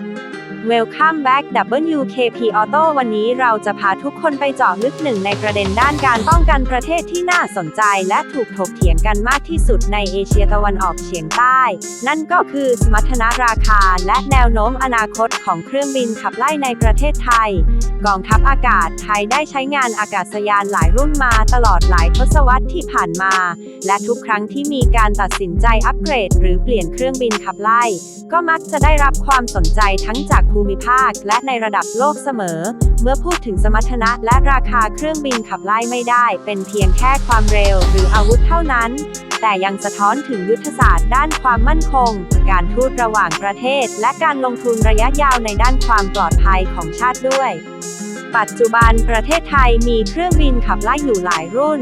Thank you. Welcome back WKP Auto วันนี้เราจะพาทุกคนไปเจาะลึกหนึ่งในประเด็นด้านการป้องกันประเทศที่น่าสนใจและถูกถกเถียงกันมากที่สุดในเอเชียตะวันออกเฉียงใต้ นั่นก็คือสมรรถนะราคาและแนวโน้มอนาคตของเครื่องบินขับไล่ในประเทศไทย กองทัพอากาศไทยได้ใช้งานอากาศยานหลายรุ่นมาตลอดหลายทศวรรษที่ผ่านมา และทุกครั้งที่มีการตัดสินใจอัปเกรด หรือเปลี่ยนเครื่องบินขับไล่ ก็มักจะได้รับความสนใจทั้งจากภูมิภาค และในระดับโลกเสมอ เมื่อพูดถึงสมรรถนะและราคาเครื่องบินขับไล่ไม่ได้ เป็นเพียงแค่ความเร็วหรืออาวุธเท่านั้น แต่ยังสะท้อนถึงยุทธศาสตร์ด้านความมั่นคง การทูตระหว่างประเทศ และการลงทุนระยะยาวในด้านความปลอดภัยของชาติด้วย ปัจจุบันประเทศไทยมีเครื่องบินขับไล่อยู่หลายรุ่น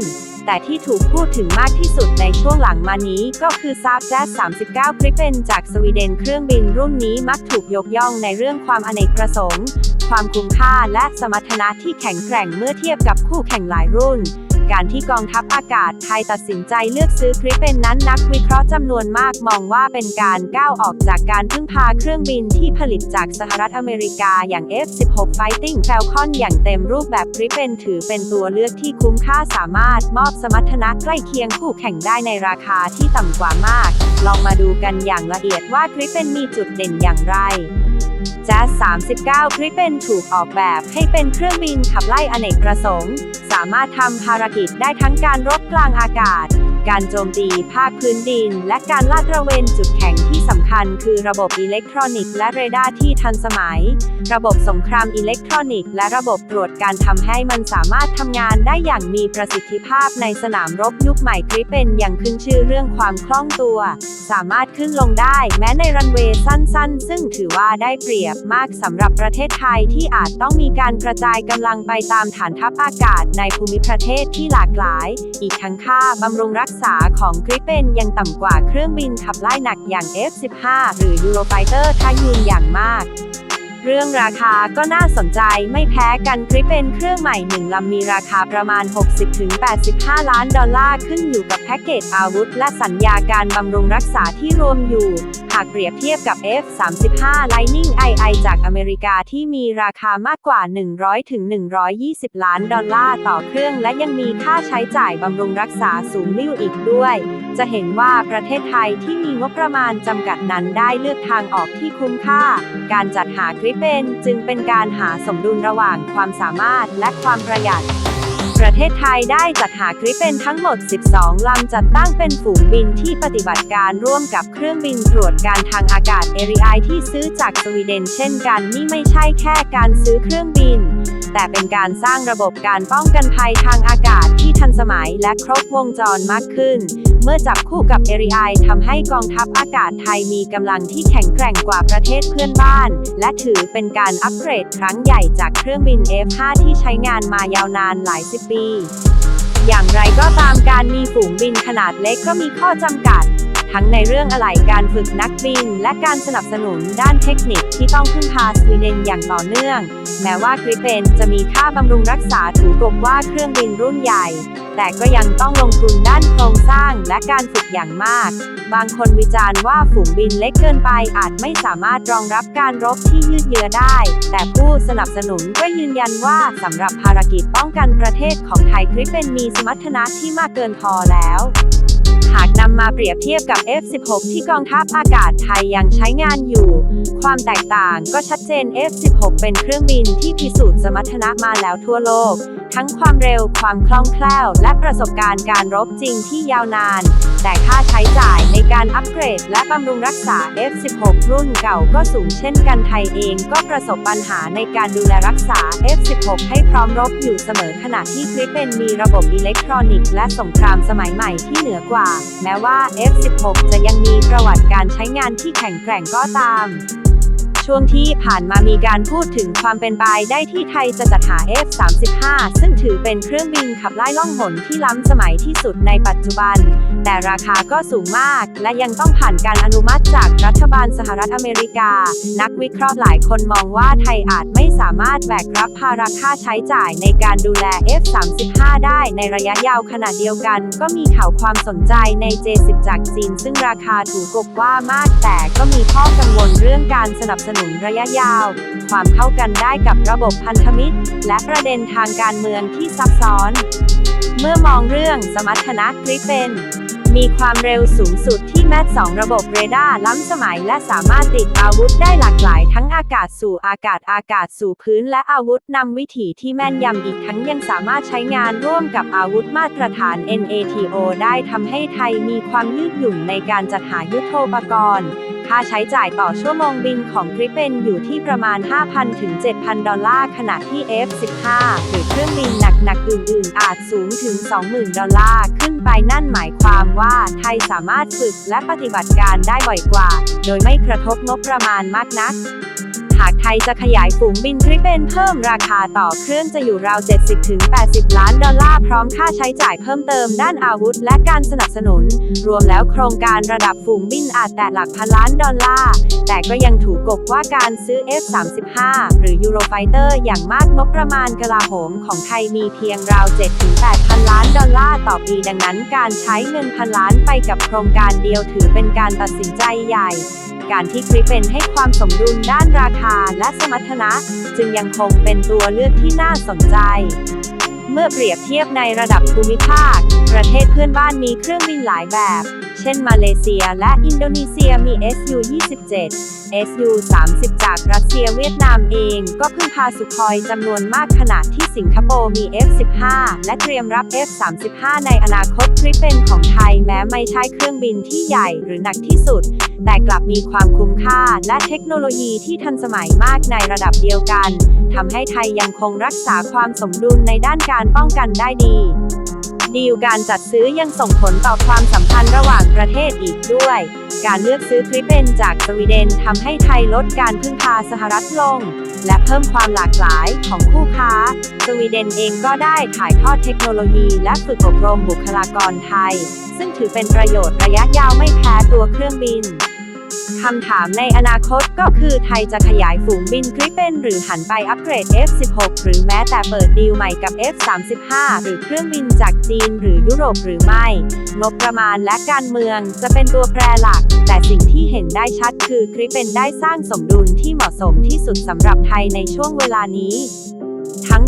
แต่ที่ถูกพูดถึงมากที่สุดในช่วงหลังมานี้ก็คือซาบแจ๊ส39กริปเปนจากสวีเดนเครื่องบินรุ่นนี้มักถูกยกย่องในเรื่องความอเนกประสงค์ ความคุ้มค่าและสมรรถนะที่แข็งแกร่งเมื่อเทียบกับคู่แข่งหลายรุ่น การที่กองทัพอากาศไทยตัดสินใจเลือกซื้อกริปเป็นนั้นนักวิเคราะห์จำนวนมากมองว่าเป็นการก้าวออกจากการพึ่งพาเครื่องบินที่ผลิตจากสหรัฐอเมริกาอย่าง F-16 Fighting Falcon อย่างเต็มรูปแบบกริปเป็นถือเป็นตัวเลือกที่คุ้มค่าสามารถมอบสมรรถนะใกล้เคียงคู่แข่งได้ในราคาที่ต่ำกว่ามาก ลองมาดูกันอย่างละเอียดว่ากริปเป็นมีจุดเด่นอย่างไร Jazz 39 Gripen ถูกออกแบบให้เป็นเครื่องบินขับไล่อเนกประสงค์ สามารถทำภารกิจได้ทั้งการรบกลางอากาศ การโจมตีภาคพื้นดิน และการลาดระเวนจุดแข็งที่สำคัญคือระบบอิเล็กทรอนิกส์และเรดาร์ที่ทันสมัย ระบบสงครามอิเล็กทรอนิกส์และระบบตรวจการทำให้มันสามารถทำงานได้อย่างมีประสิทธิภาพในสนามรบยุคใหม่กริเป็นอยังขึ้นชื่อเรื่องความคล่องตัว สามารถขึ้นลงได้แม้ในรันเวย์สั้น ๆ ซึ่งถือว่าได้เปรียบมากสำหรับประเทศไทยที่อาจต้องมีการกระจายกำลังไปตามฐานทัพอากาศในภูมิประเทศที่หลากหลาย อีกทั้งค่าบำรุงรักษาของกริปเป็นยังต่ำกว่าเครื่องบินขับไล่หนักอย่าง F-15 หรือ Eurofighter ถ้ายืนอย่างมาก เรื่องราคาก็น่าสนใจไม่แพ้กันกริปเป็นเครื่องใหม่หนึ่งลำมีราคาประมาณ 60-85 ล้านดอลลาร์ขึ้นอยู่กับแพ็กเกจอาวุธ และสัญญาการบำรุงรักษาที่รวมอยู่ากเปรียบเทียบกับ F-35 Lightning II จากอเมริกาที่มีราคามากกว่า 100 ถึง 120 ล้านดอลลาร์ต่อเครื่อง และยังมีค่าใช้จ่ายบำรุงรักษาสูงลิ่วอีกด้วย จะเห็นว่าประเทศไทยที่มีงบประมาณจำกัดนั้นได้เลือกทางออกที่คุ้มค่า การจัดหากริปเป็นจึงเป็นการหาสมดุลระหว่างความสามารถและความประหยัด ประเทศไทยได้จัดหากริปเป็นทั้งหมด 12 ลำจัดตั้งเป็นฝูงบินที่ปฏิบัติการร่วมกับเครื่องบินตรวจการทางอากาศเอริไอที่ซื้อจากสวีเดนเช่นกันนี่ไม่ใช่แค่การซื้อเครื่องบิน แต่เป็นการสร้างระบบการป้องกันภัยทางอากาศ ทันสมัยและครบวงจรมากขึ้น เมื่อจับคู่กับเอริไอทำให้กองทัพอากาศไทยมีกำลังที่แข็งแกร่งกว่าประเทศเพื่อนบ้าน และถือเป็นการอัปเกรดครั้งใหญ่จากเครื่องบิน F5 ที่ใช้งานมายาวนานหลายสิบปีอย่างไรก็ตามการมีฝูงบินขนาดเล็กก็มีข้อจำกัด ทั้งในเรื่องอะไหล่การฝึกนักบิน และการสนับสนุนด้านเทคนิคที่ต้องพึ่งพาสวีเดนอย่างต่อเนื่อง แม้ว่ากริเปนจะมีค่าบำรุงรักษาถูกกบว่าเครื่องบินรุ่นใหญ่ แต่ก็ยังต้องลงทุนด้านโครงสร้างและการฝึกอย่างมาก บางคนวิจารณ์ว่าฝูงบินเล็กเกินไปอาจไม่สามารถรองรับการรบที่ยืดเยื้อได้ แต่ผู้สนับสนุนก็ยืนยันว่าสำหรับภารกิจป้องกันประเทศของไทยกริเปนมีสมรรถนะที่มากเกินพอแล้ว หากนำมาเปรียบเทียบกับ F16 ที่กองทัพอากาศไทยยังใช้งานอยู่ ความแตกต่างก็ชัดเจน F16 เป็นเครื่องบินที่พิสูจน์สมรรถนะมาแล้วทั่วโลก ทั้งความเร็ว ความคล่องแคล่ว และประสบการณ์การรบจริงที่ยาวนาน แต่ค่าใช้จ่ายใน การอัปเกรดและบำรุงรักษา F16 รุ่นเก่าก็สูงเช่นกันไทยเองก็ประสบปัญหาในการดูแลรักษา F16 ให้พร้อมรบอยู่เสมอขณะที่คลิปเป็นมีระบบอิเล็กทรอนิกส์และสงครามสมัยใหม่ที่เหนือกว่า แม้ว่า F16 จะยังมีประวัติการใช้งานที่แข็งแกร่งก็ตาม ช่วงที่ผ่านมามีการพูดถึงความเป็นไปได้ที่ไทยจะจัดหา F-35 ซึ่งถือเป็นเครื่องบินขับไล่ล่องหนที่ล้ำสมัยที่สุดในปัจจุบัน แต่ราคาก็สูงมาก และยังต้องผ่านการอนุมัติจากรัฐบาลสหรัฐอเมริกา นักวิเคราะห์หลายคนมองว่าไทยอาจไม่สามารถแบกรับภาระค่าใช้จ่ายในการดูแล F-35 ได้ในระยะยาวขณะเดียวกัน ก็มีข่าวความสนใจใน J10 จากจีน ซึ่งราคาถูกกว่า มาก แต่ก็มีข้อกังวลเรื่องการสนับสนุนนุนระยะยาว ความเข้ากันได้กับระบบพันธมิตร และประเด็นทางการเมืองที่ซับซ้อน เมื่อมองเรื่องสมรรถนะกริปเปนมีความเร็วสูงสุดที่แมท2ระบบเรดาร์ล้ำสมัยและสามารถติดอาวุธได้หลากหลายทั้งอากาศสู่อากาศอากาศสู่พื้นและอาวุธนำวิถีที่แม่นยำอีกทั้งยังสามารถใช้งานร่วมกับอาวุธมาตรฐาน NATO ได้ทำให้ไทยมีความยืดหยุ่นในการจัดหายุทโธปกรณ์ ค่าใช้จ่ายต่อชั่วโมงบินของกริปเปนอยู่ที่ประมาณ 5,000 ถึง 7,000 ดอลลาร์ ขณะที่ F-15 หรือเครื่องบินหนักๆอื่นๆ อาจสูงถึง 20,000 ดอลลาร์ ขึ้นไปนั่นหมายความว่าไทยสามารถฝึกและปฏิบัติการได้บ่อยกว่า โดยไม่กระทบงบประมาณมากนักหาก ไทยจะขยายฝูงบินกริปเปนเพิ่มราคาต่อเครื่องจะอยู่ราว 70-80 ล้านดอลลาร์พร้อมค่าใช้จ่ายเพิ่มเติมด้านอาวุธและการสนับสนุน รวมแล้วโครงการระดับฝูงบินอาจแตะหลักพันล้านดอลลาร์ แต่ก็ยังถูกกบว่าการซื้อ F-35 หรือ Eurofighter อย่างมากงบประมาณกลาโหมของไทยมีเพียงราว 7-8 พันล้านดอลลาร์ต่อปีดังนั้น การใช้เงินพันล้านไปกับโครงการเดียวถือเป็นการตัดสินใจใหญ่ การที่คริปเป็นให้ความสมดุลด้านราคาและสมรรถนะ จึงยังคงเป็นตัวเลือกที่น่าสนใจ เมื่อเปรียบเทียบในระดับภูมิภาค ประเทศเพื่อนบ้านมีเครื่องบินหลายแบบ เช่น มาเลเซียและอินโดนีเซียมี SU-27 SU-30 จากรัสเซียเวียดนามเอง ก็พึ่งพาสุคอยจำนวนมากขณะที่สิงคโปร์มี F-15 และเตรียมรับ F-35 ในอนาคตคริปเป็นของไทยแม้ไม่ใช่เครื่องบินที่ใหญ่หรือหนักที่สุด แต่กลับมีความคุ้มค่าและเทคโนโลยีที่ทันสมัยมากในระดับเดียวกันทำให้ไทยยังคงรักษาความสมดุลในด้านการป้องกันได้ดี ดีลการจัดซื้อยังส่งผลต่อความสัมพันธ์ระหว่างประเทศอีกด้วย การเลือกซื้อกริปเปนจากสวีเดนทำให้ไทยลดการพึ่งพาสหรัฐลง และเพิ่มความหลากหลายของคู่ค้า สวีเดนเองก็ได้ถ่ายทอดเทคโนโลยีและฝึกอบรมบุคลากรไทย ซึ่งถือเป็นประโยชน์ระยะยาวไม่แพ้ตัวเครื่องบิน คำถามในอนาคตก็คือไทยจะขยายฝูงบินกริปเปนหรือหันไปอัปเกรด F16 หรือแม้แต่เปิดดีลใหม่กับ F35 หรือเครื่องบินจากจีนหรือยุโรปหรือไม่ งบประมาณและการเมืองจะเป็นตัวแปรหลัก แต่สิ่งที่เห็นได้ชัดคือกริปเปนได้สร้างสมดุลที่เหมาะสมที่สุดสำหรับไทยในช่วงเวลานี้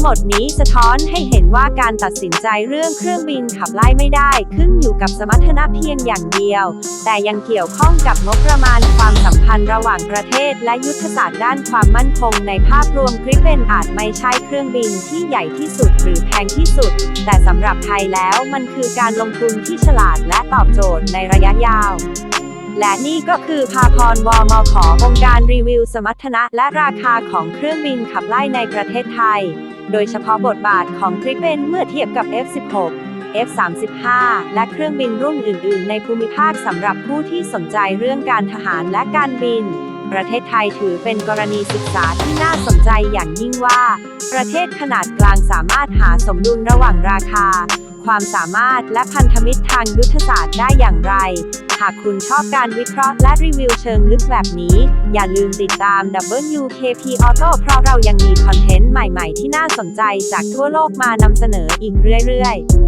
งหมดนี้สะท้อนให้เห็นว่าการตัดสินใจเรื่องเครื่องบินขับไล่ไม่ได้ ขึ้นอยู่กับสมรรถนะเพียงอย่างเดียว แต่ยังเกี่ยวข้องกับงบประมาณความสัมพันธ์ระหว่างประเทศ และยุทธศาสตร์ด้านความมั่นคงในภาพรวมกริปเปนอาจไม่ใช่เครื่องบินที่ใหญ่ที่สุดหรือแพงที่สุด แต่สำหรับไทยแล้วมันคือการลงทุนที่ฉลาดและตอบโจทย์ในระยะยาว และนี่ก็คือภาพรวมขอองค์การรีวิวสมรรถนะและราคาของเครื่องบินขับไล่ในประเทศไทย โดยเฉพาะบทบาทของกริปเปนเมื่อเทียบกับ F16 F35 และเครื่องบินรุ่นอื่น ๆ ในภูมิภาคสำหรับผู้ที่สนใจเรื่องการทหารและการบิน ประเทศไทยถือเป็นกรณีศึกษาที่น่าสนใจอย่างยิ่งว่า ประเทศขนาดกลางสามารถหาสมดุลระหว่างราคา ความสามารถและพันธมิตรทางยุทธศาสตร์ได้อย่างไร หากคุณชอบการวิเคราะห์และรีวิวเชิงลึกแบบนี้ อย่าลืมติดตาม WKP Auto เพราะเรายังมีคอนเทนต์ใหม่ๆ ที่น่าสนใจจากทั่วโลกมานำเสนออีกเรื่อยๆ